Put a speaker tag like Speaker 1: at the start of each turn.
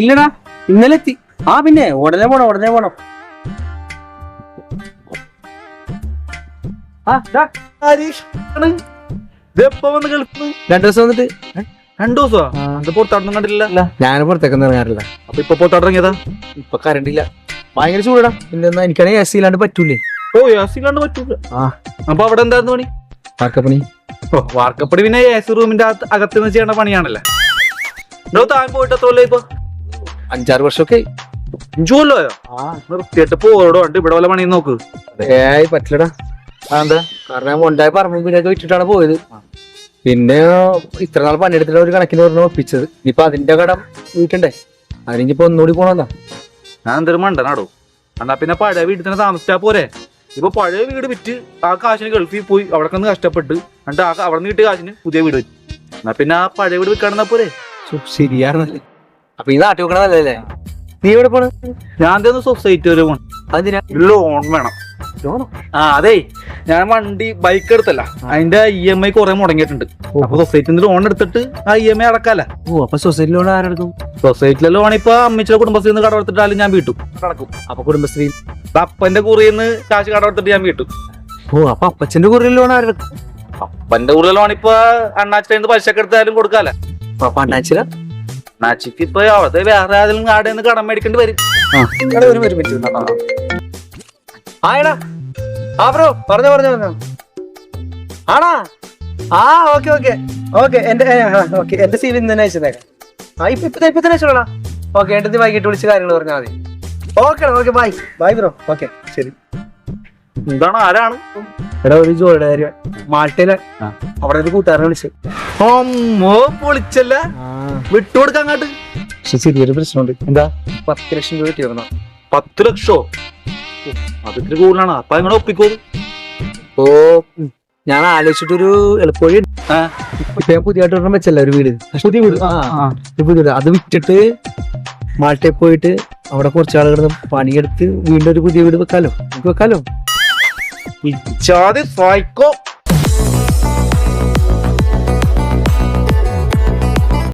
Speaker 1: ഇല്ലടാ ഇന്നലെ എത്തി. ആ പിന്നെ ഉടനെ പോണം ഉടനെ പോണം. രണ്ടു ദിവസം വന്നിട്ട്?
Speaker 2: രണ്ടു ദിവസമാ? പുറത്താടൊന്നും കണ്ടില്ല
Speaker 1: ഞാൻ പുറത്തേക്കൊന്നും ഇറങ്ങാറില്ല.
Speaker 2: അപ്പൊ ഇപ്പൊ പുറത്താടിറങ്ങിയതാ
Speaker 1: ഇപ്പൊ കറണ്ട് ഇല്ല. ഭയങ്കര ചൂടാ. പിന്നെ എനിക്കാണെങ്കിൽ എസ് ഇല്ലാണ്ട് പറ്റൂലേ?
Speaker 2: ഓ യാസില്ലാണ്ട് പറ്റൂല.
Speaker 1: ആ.
Speaker 2: അപ്പൊ അവിടെ എന്തായിരുന്നു പണി?
Speaker 1: വാർക്കപ്പണി.
Speaker 2: ഓ വാർക്കപ്പണി പിന്നെ എ സി റൂമിന്റെ അകത്ത് നിന്ന് ചെയ്യേണ്ട പണിയാണല്ലേ? താൻ പോയിട്ട് എത്ര ഇപ്പൊ?
Speaker 1: അഞ്ചാറ് വർഷമൊക്കെ
Speaker 2: അഞ്ചുകൊല്ലോ നിർത്തിയിട്ട് പോടോ ഉണ്ട് ഇവിടെ വല്ല പണിയും നോക്ക്.
Speaker 1: ഏയ് പറ്റില്ലടാ.
Speaker 2: അതെന്താ
Speaker 1: കാരണം ഉണ്ടായി പറമ്പ് പിന്നെ വിറ്റിട്ടാണ് പോയത്. പിന്നെ ഇത്ര നാൾ പണിയെടുത്തിട്ട് ഒരു കണക്കിന് പറഞ്ഞു ഒപ്പിച്ചത്. ഇനിയിപ്പൊ അതിന്റെ കടം വീട്ടണ്ടേ. അതിനിപ്പോ ഒന്നുകൂടി പോണല്ലോ
Speaker 2: ഞാൻ എന്തൊരു മണ്ടനാടോ? എന്നാ പിന്നെ പഴയ വീട്ടിൽ തന്നെ താമസിച്ചാ പോരെ. ഇപ്പൊ പഴയ വീട് വിറ്റ് ആ കാശിന് ഗൾഫിൽ പോയി. അവിടെ നിന്ന് കഷ്ടപ്പെട്ട് എന്നിട്ട് ആ അവിടെ നിന്ന് കിട്ടിയ കാശിന് പുതിയ വീട് വെച്ചു. എന്നാ പിന്നെ ആ പഴയ വീട് വിൽക്കാണെന്നാ പോരെ?
Speaker 1: ശരിയായിരുന്നല്ലേ അപ്പൊ ഈ നാട്ടിൽ നീ എവിടെ പോണ്?
Speaker 2: ഞാൻ സൊസൈറ്റി വരെ പോണ്.
Speaker 1: അതിനാ
Speaker 2: ലോൺ വേണം. ആ അതെ. ഞാൻ വണ്ടി ബൈക്ക് എടുത്തല്ല. അതിന്റെ ഇ എം ഐ കുറെ മുടങ്ങിയിട്ടുണ്ട്. അപ്പൊ സൊസൈറ്റിന്ന് ലോൺ എടുത്തിട്ട് ആ ഇ എം ഐ അടക്കാല
Speaker 1: ഓ അപ്പൊ സൊസൈറ്റി ലോൺ ആരെടുക്കും?
Speaker 2: സൊസൈറ്റിലെ ലോൺ ഇപ്പൊ അമ്മച്ചിയുടെ കുടുംബശ്രീന്ന് കടം എടുത്തിട്ടാലും ഞാൻ വീട്ടു. കടക്കും
Speaker 1: അപ്പൊ കുടുംബശ്രീ.
Speaker 2: അപ്പന്റെ കുറിയിൽ കാശ് കടം എടുത്തിട്ട് ഞാൻ വീട്ടു.
Speaker 1: ഓ അപ്പൊ അപ്പച്ചന്റെ കുറിയിൽ ലോൺ ആരെടുക്കും
Speaker 2: അപ്പന്റെ കുറിയിൽ ലോൺ ഇപ്പൊ അണ്ണാച്ചിട്ട് പലിശ എടുത്താലും കൊടുക്കാല
Speaker 1: അപ്പൊ അണ്ണാച്ചില
Speaker 2: അണ്ണാച്ചിക്ക് ഇപ്പൊ അവിടെ വേറെ ആരെങ്കിലും ആടെ നിന്ന് കടം മേടിക്കേണ്ടി വരും.
Speaker 1: ഒരു ഒരു മിനിറ്റ്. ആ ബ്രോ പറഞ്ഞോ പറഞ്ഞോ പറഞ്ഞോ. ആണാ? ആ ഓക്കെ ഓക്കെ. ഓക്കെ എന്റെ ഓക്കെ. എന്റെ സി വി ഇന്ന് തന്നെ അയച്ചതേക്കാം. ആ ഇപ്പൊ ഇപ്പൊ ഇപ്പൊ തന്നെ അയച്ചോളാ. ഓക്കെ എന്റെ വൈകിട്ട് വിളിച്ച് കാര്യങ്ങൾ പറഞ്ഞാൽ മതി. Okay okay bye bye bro okay ശരി.
Speaker 2: എന്താണ് ആരാണ്?
Speaker 1: എടാ ഒരു ജോലിയുടെ കാര്യം.
Speaker 2: ആ.
Speaker 1: അവിടെ ഒരു കൂട്ടുകാരനെ വിളിച്ചു.
Speaker 2: അമ്മോ പൊളിച്ചല്ല? വിട്ടുകൊടുക്ക അങ്ങോട്ട്
Speaker 1: പക്ഷെ ചെറിയൊരു പ്രശ്നമുണ്ട്. എന്താ? പത്ത് ലക്ഷം രൂപ കിട്ടിയോ
Speaker 2: പത്ത് ലക്ഷോ? ഉം, അത് ഇത്തിരി കൂടുതലാണ്. അപ്പൊ നിങ്ങളെ ഒപ്പിക്കോ?
Speaker 1: ഓ ഞാൻ ആലോചിച്ചിട്ടൊരു എളുപ്പവഴി. ഇപ്പൊ പുതിയതായിട്ട് ഒരെണ്ണം വെച്ചല്ല ഒരു വീട്. പുതിയ വീട്. പുതിയ വീട്. അത് വിറ്റിട്ട് മാൾട്ടയിൽ പോയിട്ട് അവിടെ കുറച്ച് ആളുകൾ പണിയെടുത്ത് വീണ്ടും ഒരു പുതിയ വീട് വെക്കാലോ. നമുക്ക് വെക്കാലോ.
Speaker 2: സൈക്കോ